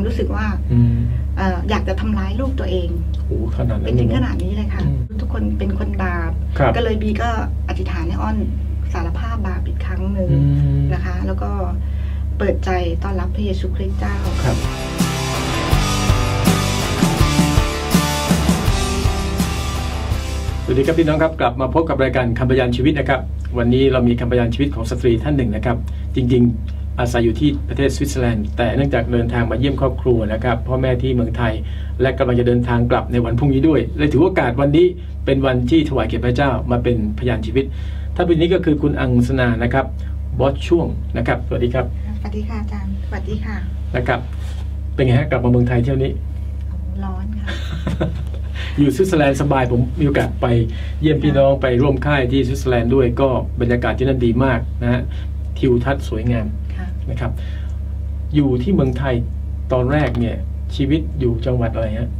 ความรู้สึกว่าอืมเอ่ออยากจะทำร้ายลูกตัวเองโอ้ขนาดนั้เป็นนเลถึยงเหรขอนาดนี้เลยค่ะอืมทุกคนเป็นคนบาปครับก็เลยบีก็อธิษฐานให้อ้อนสารภาพบาปอีกครั้งหนึ่งอืมนะคะ แล้วก็เปิดใจต้อนรับพระเยซูคริสต์เจ้าครับสวัสดีครับพี่น้องครับกลับมาพบกับรายการคำพยานชีวิตนะครับ วันนี้เรามีคำพยานชีวิตของสตรีท่านหนึ่งนะครับ จริงๆ อาศัยอยู่ที่ประเทศสวิตเซอร์แลนด์แต่เนื่องจากเดินทางมาเยี่ยมครอบครัวนะครับพ่อแม่ที่เมืองไทย และกำลังจะเดินทางกลับในวันพรุ่งนี้ด้วยเลยถือโอกาสวันนี้เป็นวันที่ถวายเกียรติพระเจ้ามาเป็นพยานชีวิตท่านผู้นี้ก็คือคุณอังสนานะครับบอสช่วงนะครับสวัสดีครับสวัสดีค่ะอาจารย์สวัสดีค่ะนะครับเป็นไงฮะกลับมาเมืองไทยเที่ยวนี้ร้อนค่ะอยู่สวิตเซอร์แลนด์สบายผมมีโอกาสไปเยี่ยมพี่น้องไปร่วมค่ายที่สวิตเซอร์แลนด์ด้วยก็บรรยากาศที่นั่นดีมากนะฮะทิวทัศน์สวยงามค่ะ นะครับ อยู่ที่เมืองไทยตอนแรกเนี่ย ชีวิตอยู่จังหวัดอะไรฮะ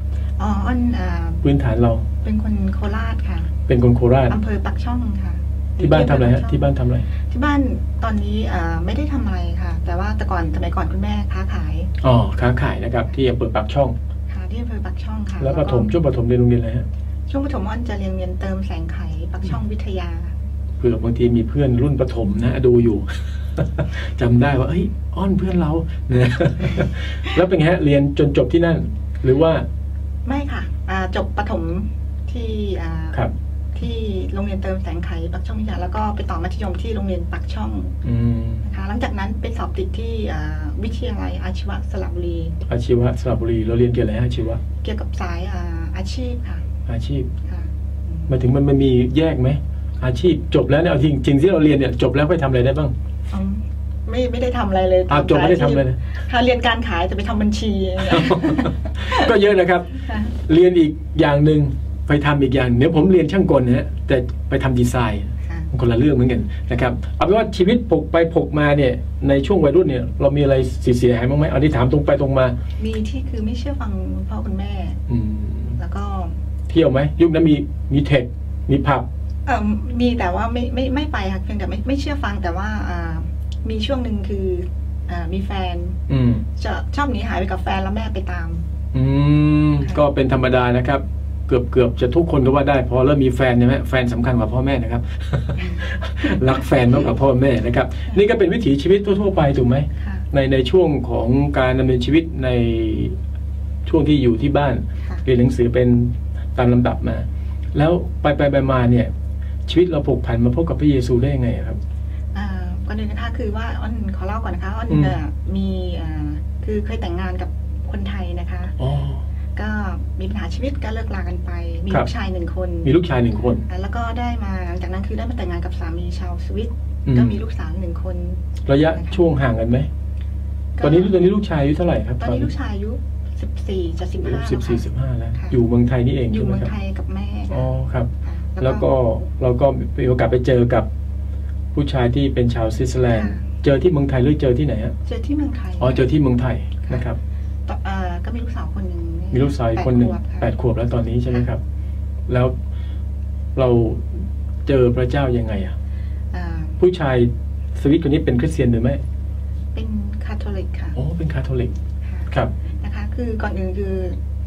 อ๋ออ้อนเอ่อพื้นฐานเรา เป็นคนโคราชค่ะ เป็นคนโคราชอำเภอปักช่องค่ะ ที่บ้านทำอะไรฮะยู่ที่บ้านทำอะไร ที่บ้านตอนนี้เอ่อไม่ได้ทำอะไรค่ะ แต่ว่าแต่ก่อนสมัยก่อนคุณแม่ค้าขายอ๋อค้าขายนะครับ ที่อำเภอปากช่อง ค่ะที่อำเภอปักช่องค่ะแล้วปฐมช่วงปฐมเรียนโรงเรียนอะไรฮะช่วงปฐมอ้อนจะเรียนเรียนเติมแสงไขปักช่องวิทยาเผื่อบางทีมีเพื่อนรุ่นปฐมนะดูอยู่ จำได้ว่าเอ้ยอ้อนเพื่อนเราเนี่ยแล้วเป็นไงฮะเรียนจนจบที่นั่น หรือว่าไม่ค่ะอ่าจบปฐมที่อ่าครับที่โรงเรียนเติมแสงไขปักช่องวิทยาแล้วก็ไปต่อมัธยมที่โรงเรียนปักช่องอืมนะคะหลังจากนั้นไปสอบติดที่อ่าวิทยาลัยอาชีวะสระบุรี อาชีวะสระบุรีเราเรียนเกี่ยวกับอะไรฮะอาชีวะเกี่ยวกับสายอ่าอาชีพค่ะ อาชีพค่ะหมายถึงมันมันมีแยกไหมอาชีพจบแล้วเนี่ยเอาจริงจริงที่เราเรียนเนี่ยจบแล้วไปทำอะไรได้บ้างอืม ไม่ไม่ได้ทำอะไรเลยอ้าวจบไม่ได้ทำอะไรเลยค่ะเรียนการขายจะไปทำบัญชีอย่างเงี้ยก็เยอะนะครับค่ะเรียนอีกอย่างหนึ่งไปทำอีกอย่างเดี๋ยวผมเรียนช่างกลนะฮะแต่ไปทำดีไซน์ค่ะมันคนละเรื่องเหมือนกันนะครับเอาเป็นว่าชีวิตผกไปผกมาเนี่ยในช่วงวัยรุ่นเนี่ย เรามีอะไรเสียหายบ้างไหมเอาที่ถามตรงไปตรงมา มีที่คือไม่เชื่อฟังคุณพ่อคุณแม่อืมแล้วก็เที่ยวไหมยุคนั้นมีมีเทคมีผับเออมีแต่ว่าไม่ไม่ไม่ไปค่ะเพียงแต่ไม่ไม่เชื่อฟังแต่ว่าอ่า มีช่วงหนึ่งคืออ่ามีแฟนอืมจะชอบหนีหายไปกับแฟนแล้วแม่ไปตาม อืมก็เป็นธรรมดานะครับ เกือบเกือบจะทุกคนก็ว่าได้พอเริ่มมีแฟนใช่ไหมแฟนสำคัญกว่าพ่อแม่นะครับรักแฟนมากกว่าพ่อแม่นะครับ นี่ก็เป็นวิถีชีวิตทั่วๆไปถูกไหมค่ะในในช่วงของการดำเนินชีวิตในช่วงที่อยู่ที่บ้านค่ะเรียนหนังสือเป็นตามลำดับมา แล้วไปไปไปมาเนี่ย ชีวิตเราผกผันมาพบกับพระเยซูได้ยังไงครับ อ่าก่อนอื่นนะคะคือว่าอ้อนขอเล่าก่อนนะคะอ้อนอืมเอ่อมีอ่าคือเคยแต่งงานกับคนไทยนะคะ อ๋อ ก็มีปัญหาชีวิตก็เลิกลากันไป มีครับ ลูกชายหนึ่งคนมีลูกชายหนึ่งคนอ่าแล้วก็ได้มาหลังจากนั้นคือได้มาแต่งงานกับสามีชาวสวิตอืมก็มีลูกสาวหนึ่งคนระยะช่วงห่างกันไหม ก็ตอนนี้ตอนนี้ลูกชายอายุเท่าไหร่ครับตอนนี้ลูกชายอายุสิบสี่จะสิบห้าสิบสี่สิบห้าแล้วค่ะอยู่เมืองไทยนี่เองอยู่ใช่ไหมเมืองครับไทยกับแม่อ๋อครับ ค่ะแล้วก็เราก็มีโอกาสไปเจอกับ ผู้ชายที่เป็นชาวสวิตเซอร์แลนด์เจอที่เมืองไทยหรือเจอที่ไหนฮะเจอที่เมืองไทยอ๋อเจอที่เมืองไทยนะครับต่อเอ่อก็มีลูกสาวคนหนึ่งมีลูกสาวอีกคนหนึ่งแปแปดดขขววบบแล้วตอนนี้ใช่ไหมครับ แล้วเราเจอพระเจ้ายังไงอะอ่าผู้ชายสวิตคนนี้เป็นคริสเตียนหรือไม่เป็นคาทอลิกค่ะโอ้เป็นคาทอลิกค่ะครับนะคะคือก่อนอื่นคือ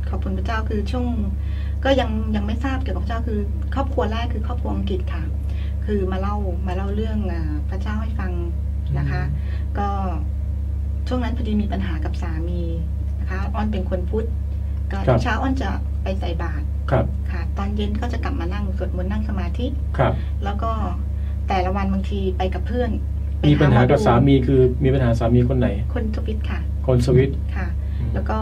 ขอบคุณพระเจ้าคือช่วง ก็ยังยังไม่ทราบเกี่ยวกับพระเจ้าคือ ครอบครัวแรกคือครอบครัวอังกฤษค่ะ คือมาเล่ามาเล่าเรื่องอาพระเจ้าให้ฟังนะคะ ก็ช่วงนั้นพอดีมีปัญหากับสามีนะคะอ้อนเป็นคนพุทธก็ครับทุกเช้าอ้อนจะไปใส่บาตรครับค่ะ ตอนเย็นก็จะกลับมานั่งสวดมนต์นั่งสมาธิครับ แล้วก็แต่ละวันบางทีไปกับเพื่อนไปมีปัญหากับมอดูสามีคือมีปัญหาสามีคนไหน คนสวิตค่ะ คนสวิตค่ะ แล้วก็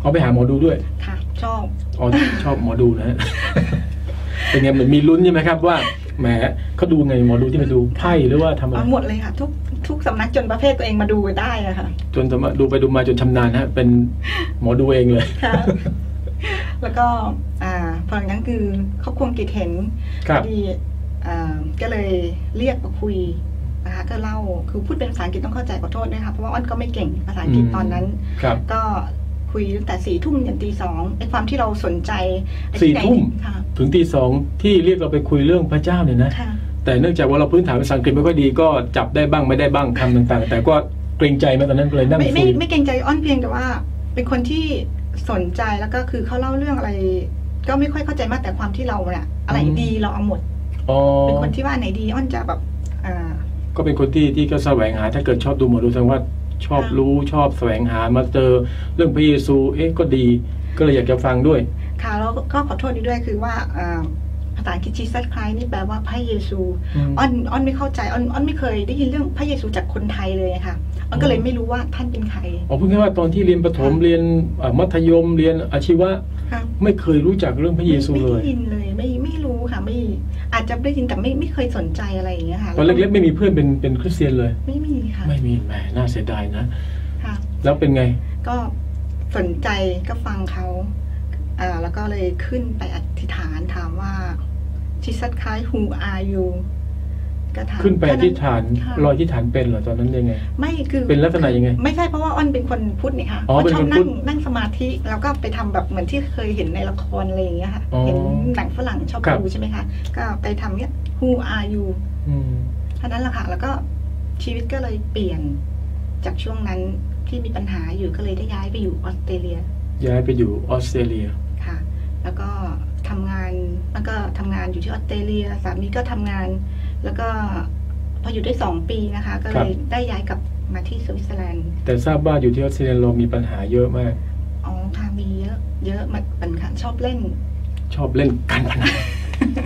เขาไปหาหมอดูด้วยค่ะ ชอบอ๋อชอบหมอดูนะฮะเป็นไงเหมือนมีลุ้นใช่ไหมครับว่า แหมเขาดูไงหมอดูที่ไปดูไพ่หรือว่าทำอะไรเอาหมดเลยค่ะ ทุกทุกสำนักจนประเภทตัวเองมาดูได้อะค่ะจนสามารถดูไปดูมาจนชำนาญฮะเป็นหมอดูเองเลยค่ะแล้วก็อ่าพออย่างนั้นคือครอบครัวอังกิจเห็นครัพบอดีอ่าก็เลยเรียกมาคุยนะคะก็เล่าคือพูดเป็นภาษาอังกฤษต้องเข้าใจขอโทษด้วยค่ะเพราะว่าอ้อนก็ไม่เก่งภาษาอังกฤษอืมตอนนั้นครับก็ คุยตั้งแต่สี่ทุ่มยันตีสองไอ้ความที่เราสนใจไอ้สี่ไหนทุ่มค่ะถึงตีสองที่เรียกเราไปคุยเรื่องพระเจ้าเนี่ยนะค่ะแต่เนื่องจากว่าเราพื้นฐานภาษาอังกฤษไม่ค่อยดีก็จับได้บ้างไม่ได้บ้างคำต่างๆ แต่ก็เกรงใจมาตอนนั้นก็เลยนั่งไม่คุไม่ยไม่เกรงใจอ้อนเพียงแต่ว่า เป็นคนที่สนใจแล้วก็คือเขาเล่าเรื่องอะไร ก็ไม่ค่อยเข้าใจมากแต่ความที่เราเนี่ยอะไรอืมดีเราเอาหมดอ๋อเป็นคนที่ว่าอันไหนดีอ้อนจะแบบอ่าก็เป็นคนที่ที่ก็แสวงหาถ้าเกิดชอบดูหมอดูแสดงว่า ชอบค่ะรู้ชอบแสวงหามาเจอเรื่องพระเยซูเอ๊ะก็ดี ก็เลยอยากจะฟังด้วย ค่ะแล้วก็ขอโทษด้วยคือว่าอ่าภา ษาอังกฤษ Jesus Christ นี่แปลว่าพระเยซูอืมอ้อนอ้อนไม่เข้าใจอ้อนอ้อนไม่เคยได้ยินเรื่องพระเยซูจากคนไทยเลยค่ะอ้อนก็เลยไม่รู้ว่าท่านเป็นใครอ๋อพูดง่ายๆว่าตอนที่เรียนประถมค่ะเรียนอ่ามัธยมเรียนอาชีวะค่ะไม่เคยรู้จักเรื่องพระเยซูไม่เลได้ยยินเลยไม่ไม่รู้ค่ะไม่อาจจะได้ยินแต่ไม่ไม่เคยสนใจอะไรอย่างเงี้ยค่ะตอนเล็กๆไม่มีเพื่อนเป็นเป็นคริสเตียนเลย ไม่มีค่ะไม่มีแหมน่าเสียดายนะค่ะแล้วเป็นไง ก็สนใจก็ฟังเขาอ่าแล้วก็เลยขึ้นไปอธิษฐานถามว่า ทิสัตคล้าย who are you ก็ถามขึ้นไปอธิษฐานค่ะรอยอธิษฐานเป็นเหรอตอนนั้นยังไง ไม่คือเป็นลักษณะยังไง ไม่ใช่เพราะว่าอ้อนเป็นคนพุทธนี่ค่ะอ๋ออ้อนเป็นชอคบนนั่พุงทธนั่งสมาธิแล้วก็ไปทำแบบเหมือนที่เคยเห็นในละครอะไรอย่างเงี้ยค่ะ อ๋อเห็นหนังฝรั่งชอบครับ ดูใช่ไหมคะ ก็ไปทำเนี้ย who are you อืมเท่านั้นแหละค่ะ แล้วก็ชีวิตก็เลยเปลี่ยน จากช่วงนั้นที่มีปัญหาอยู่ก็เลยได้ย้ายไปอยู่ออสเตรเลียย้ายไปอยู่ออสเตรเลียค่ะ แล้วก็ ทำงานแล้วก็ทำงานอยู่ที่ออสเตรเลีย สามีก็ทำงาน แล้วก็พออยู่ได้สองปีนะคะ ก็เลยได้ย้ายกลับมาที่สวิตเซอร์แลนด์ แต่ทราบว่าอยู่ที่ออสเตรเลียเรามีปัญหาเยอะมาก อ๋อค่ะมีเยอะเยอะมันเป็นค่ะชอบเล่น ชอบเล่นการพนัน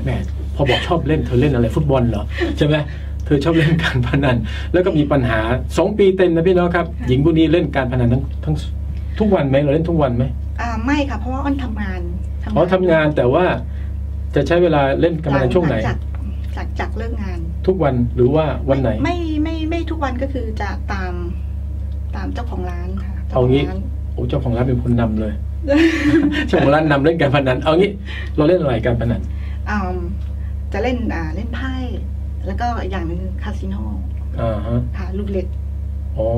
แหมพอบอกชอบเล่นเธอเล่นอะไรฟุตบอลเหรอใช่ไหมเธอชอบเล่นการพนัน แล้วก็มีปัญหาสองปีเต็มนะพี่น้องครับค่ะหญิงพวกนี้เล่นการพนันทั้งทั้งทุกวันไหมเราเล่นทุกวันไหมอ่าไม่ค่ะเพราะว่าอ้อนทำงาน อ๋อทำงานแต่ว่าจะใช้เวลาเล่นการพนันช่วงไหนลัจากจากจากเลิกงาน ทุกวันหรือว่าวันไหน ไม่ไม่ไม่ไม่ทุกวันก็คือจะตามตามเจ้าของร้านค่ะจ้เอางี้ขร้นโอ้เจ้าของร้านเป็นคนนำเลยเจ้าของร้านนำเล่นการพนันเอางี้เราเล่นอะไรการพนันอ่าจะเล่นอ่าเล่นไพ่แล้วก็อย่างหนึ่งคาสิโนอ่าฮะค่ะลูกเล็ก อ๋อ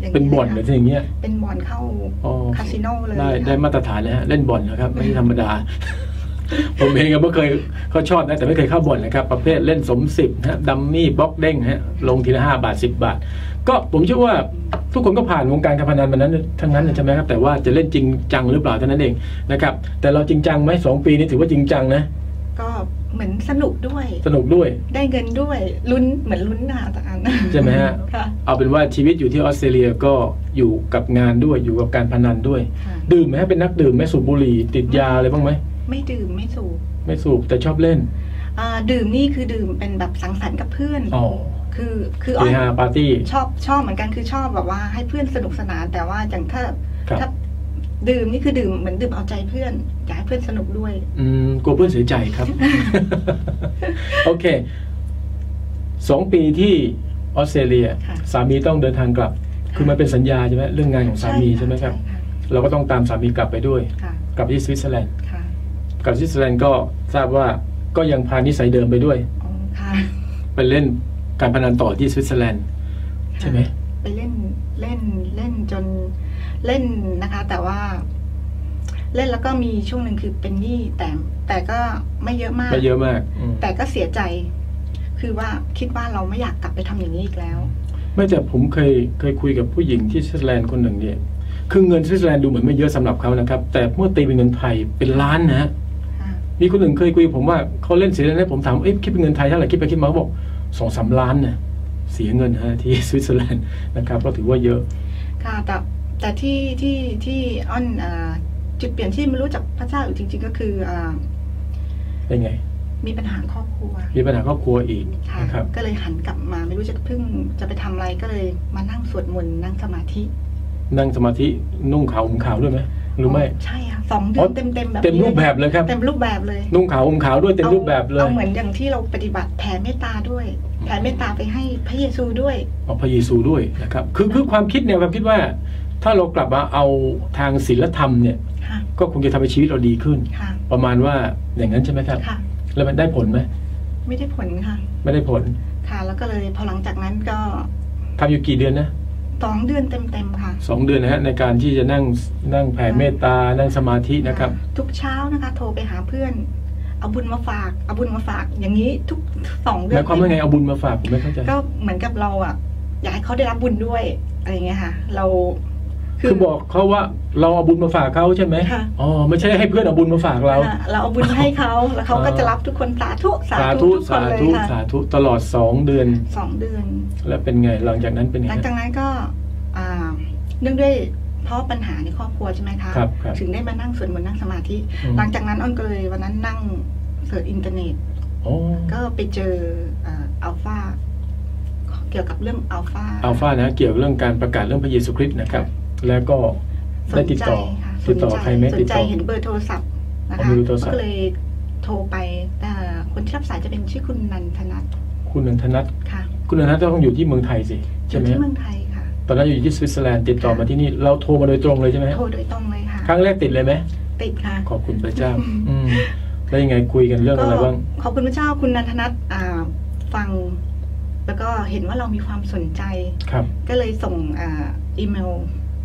อย่างนี้เป็นบ่อนหรืออย่างเงี้ย เป็นบอลเข้าอ๋อ คาสิโนเลยได้ค่ะได้มาตรฐานนะฮะเล่นบ่อนนะครับ ไม่ใช่ธรรมดา ผมเองก็ไม่เคยเขาชอบนะ แต่ไม่เคยเข้าบ่อนนะครับ ประเภทเล่นสมสิบนะฮะดัมมี่บล็อกเด้งฮะลงทีละห้าบาทสิบบาท ก็ผมเชื่อว่าทุกคนก็ผ่านวงการการพนันมานั้น ทั้งนั้นใช่ไหมครับแต่ว่าจะเล่นจริงจังหรือเปล่าเท่านั้นเองนะครับ แต่เราจริงจังไหมสองปีนี้ถือว่าจริงจังนะ ก็เหมือนสนุกด้วย สนุกด้วย ได้เงินด้วยลุ้นเหมือนลุ้นนะคะอาจารย์ใช่ไหมฮะค่ะเอาเป็นว่าชีวิตอยู่ที่ออสเตรเลียก็อยู่กับงานด้วยอยู่กับการพนันด้วยค่ะดื่มไหมฮะเป็นนักดื่มไหมสูบบุหรี่ติดยาอะไรบ้างไหมไม่ดื่มไม่สูบไม่สูบแต่ชอบเล่นอ่าดื่มนี่คือดื่มเป็นแบบสังสรรค์กับเพื่อนอ๋อคือคือเฮอ้อนฮาปาร์ตี้ชอบชอบเหมือนกันคือชอบแบบว่าให้เพื่อนสนุกสนานแต่ว่าอย่างถ้าครับถ้า ดื่มนี่คือดื่มเหมือนดื่มเอาใจเพื่อนอยากให้เพื่อนสนุกด้วย อืมกลัวเพื่อนเสียใจครับ โอเคสองปีที่ออสเตรเลีย ค่ะ สามีต้องเดินทางกลับ คือมันเป็นสัญญาใช่ไหมเรื่องงานของสามีใช่ไหมครับเราก็ต้องตามสามีกลับไปด้วย ค่ะกลับที่สวิตเซอร์แลนด์ค่ะกลับสวิตเซอร์แลนด์ก็ทราบว่าก็ยังพานิสัยเดิมไปด้วย อ๋อค่ะไปเล่นการพนันต่อที่สวิตเซอร์แลนด์ใช่ไหม ไปเล่นเล่นเล่นจนเล่นนะคะ แต่ว่า เล่นแล้วก็มีช่วงหนึ่งคือเป็นหนี้แต่แต่ก็ไม่เยอะมากไม่เยอะมากอืมแต่ก็เสียใจ คือว่าคิดว่าเราไม่อยากกลับไปทำอย่างนี้อีกแล้ว ไม่แต่ผมเคยเคยคุยกับผู้หญิงที่สวิตเซอร์แลนด์คนหนึ่งเนี่ยคือเงินสวิตเซอร์แลนด์ดูเหมือนไม่เยอะสำหรับเขานะครับ แต่เมื่อตีเป็นเงินไทยเป็นล้านนะฮะค่ะมีคนหนึ่งเคยคุยกับผมว่าเขาเล่นเสียแล้วผมถามเอ๊ะคิดเป็นเงินไทยเท่าไหร่คิดไปคิดมาเขาบอกสองสามล้านนะ เสียเงินฮะที่สวิตเซอร์แลนด์นะครับก็ถือว่าเยอะ ค่ะแต่แต่ที่ที่ที่อ้อนอ่าจุดเปลี่ยนที่ไม่รู้จักพระเจ้าอยู่จริง ๆ ก็คืออ่าเป็นไง มีปัญหาครอบครัว มีปัญหาครอบครัวอีกค่ะนะครับก็เลยหันกลับมาไม่รู้จะเพิ่งจะไปทำอะไรก็เลยมานั่งสวดมนต์นั่งสมาธิ นั่งสมาธินุ่งขาวห่มขาวด้วยไหมหรือไม่ใช่ค่ะสองเดือ๋ออนเต็มเต็มๆแบบเต็มรูปแบบเลยครับเต็มรูปแบบเลยนุ่งขาวห่มขาวด้วยเต็มรูปแบบเลเอายเหมือนอย่างที่เราปฏิบัติแผ่เมตตาด้วย แผ่เมตตาไปให้พระเยซูด้วยเอาพระเยซูด้วยนะครับ คือคือความคิดเนี่ยความคิดว่า ถ้าเรากลับมาเอาทางศีลธรรมเนี่ยค่ะก็คงจะทำให้ชีวิตเราดีขึ้นค่ะประมาณว่าอย่างนั้นใช่ไหมครับค่ะแล้วมันได้ผลไหมไม่ได้ผลค่ะ ไม่ได้ผล ค่ะ แล้วก็เลยพอหลังจากนั้นก็ทำอยู่กี่เดือนนะสองเดือนเต็มเต็มๆค่ะสองเดือนนะฮะในการที่จะนั่งนั่งแผ่เมตตานั่งสมาธินะครับ ทุกเช้านะคะ โทรไปหาเพื่อน เอาบุญมาฝากเอาบุญมาฝาก อย่างนี้ทุกสองเดืหอมานยความว่าไงเอาบุญมาฝากผมไม่เข้าใจก็เหมือนกับเราอะ อยากให้เขาได้รับบุญด้วยอะไรอย่างเงี้ยค่ะ เราคือบอกเขาว่าเราเอาบุญมาฝากเขาใช่ไหมค่ะอ๋อไม่ใช่ให้เพื่อนเอาบุญมาฝากเราอ่าเราเอาบุญให้เขาแล้วเขาก็จะรับทุกคนสาธุสาสาธุธุทุกคนสาเลยธุค่ะสาธุตลอดสองเดือนสองเดือน แล้วเป็นไงหลังจากนั้นเป็นไงหลังจากนั้นก็อ่าเนื่องด้วย เพราะปัญหาในครอบครัวใช่ไหมคะครับครับ ถึงได้มานั่งสวดมนต์นั่งสมาธิ อืมหลังจากนั้นอ้อนก็เลยวันนั้นนั่งเสิร์ชอินเทอร์เน็ตโอ้ก็ไปเจออัลฟาเกี่ยวกับเรื่องอัลฟา อัลฟานะเกี่ยวกับเรื่องการประกาศเรื่องพระเยซูคริสต์นะครับ แล้วก็สได้นติดใจต่อค่ะติดต่อสนใจใครไหมสตินดใจต่อเห็นเบอร์โทรศัพท์นะอ๋อคะมีเบอร์โทรศัพท์ ก็เลยโทรไปแต่คนที่รับสายจะเป็นชื่อคุณนันทนัทคุณนันทนัทค่ะ คุณนันทนัทต้องอยู่ที่เมืองไทยสิ อใช่ยู่ไหมที่เมืองไทยค่ะ ตอนนั้นอยู่ที่สวิตเซอร์แลนด์ติดต่อมาค่ะที่นี่เราโทรมาโดยตรงเลยใช่ไหมโทรโดยตรงเลยค่ะ ครั้งแรกติดเลยไหมติดค่ะขอบคุณพระเจ้า อืมแล้วยังไงคุยกันเรื่องอะไรบ้างขอบคุณพระเจ้าคุณนันทนัทอ่าฟัง แล้วก็เห็นว่าเรามีความสนใจครับก็เลยส่งอ่าอีเมล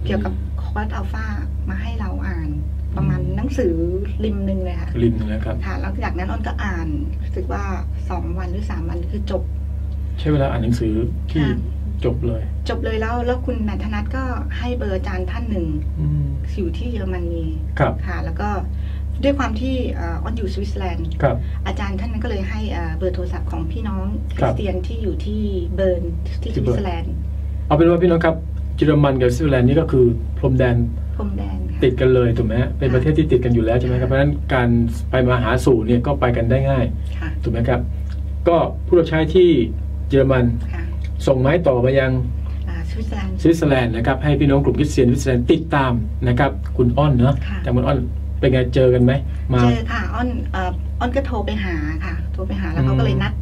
เกี่ยวกับคอร์สอัลฟามาให้เราอ่าน ประมาณหนังสือริมหนึ่งเลยค่ะริมหนึงแล้วครับค่ะแล้วจากนั้นอ้อนก็อ่านรู้สึกว่าสองวันหรือสามวันคือจบ ใช้เวลาอ่านหนังสือที่ค่ะ จบเลย จบเลยแล้วแล้วคุณนันทนัทก็ให้เบอร์อาจารย์ท่านหนึ่งอืมอยู่ที่เยอรมนีครับค่ะ แล้วก็ด้วยความที่อ่าอ้อนอยู่สวิตเซอร์แลนด์ครับอาจารย์ท่านนั้นก็เลยให้อ่าเบอร์โทรศัพท์ของพี่น้องคครัริบสเตียนที่อยู่ที่เบิร์นที่ที่สเบิวิร์นตเซอร์แลนด์เอาเป็นว่าพี่น้องครับเยอรมันกับสวิตเซอร์แลนด์นี่ก็คือพรมแดนพรมแดนค่ะติดกันเลยถูกไหมฮะเป็นประเทศที่ติดกันอยู่แล้วใช่ไหมครับเพราะฉะนั้นการไปมาหาสู่เนี่ยก็ไปกันได้ง่ายค่ะถูกไหมครับ ก็ผู้รับใช้ที่เยอรมันค่ะ ส่งไม้ต่อมายังอ่าสวิตเซอร์แลนด์สวิตเซอร์แลนด์นะครับให้พี่น้องกลุ่มคริสเตียนสวิตเซอร์แลนด์ติดตามนะครับคุณอ้อนเนาะค่ะจากคุณอ้อนเป็นไงเจอกันไหมมาเจอค่ะอ้อนเอ่ออ้อนก็โทรไปหาค่ะ โทรไปหาแล้วเขาอืมก็เลยนัด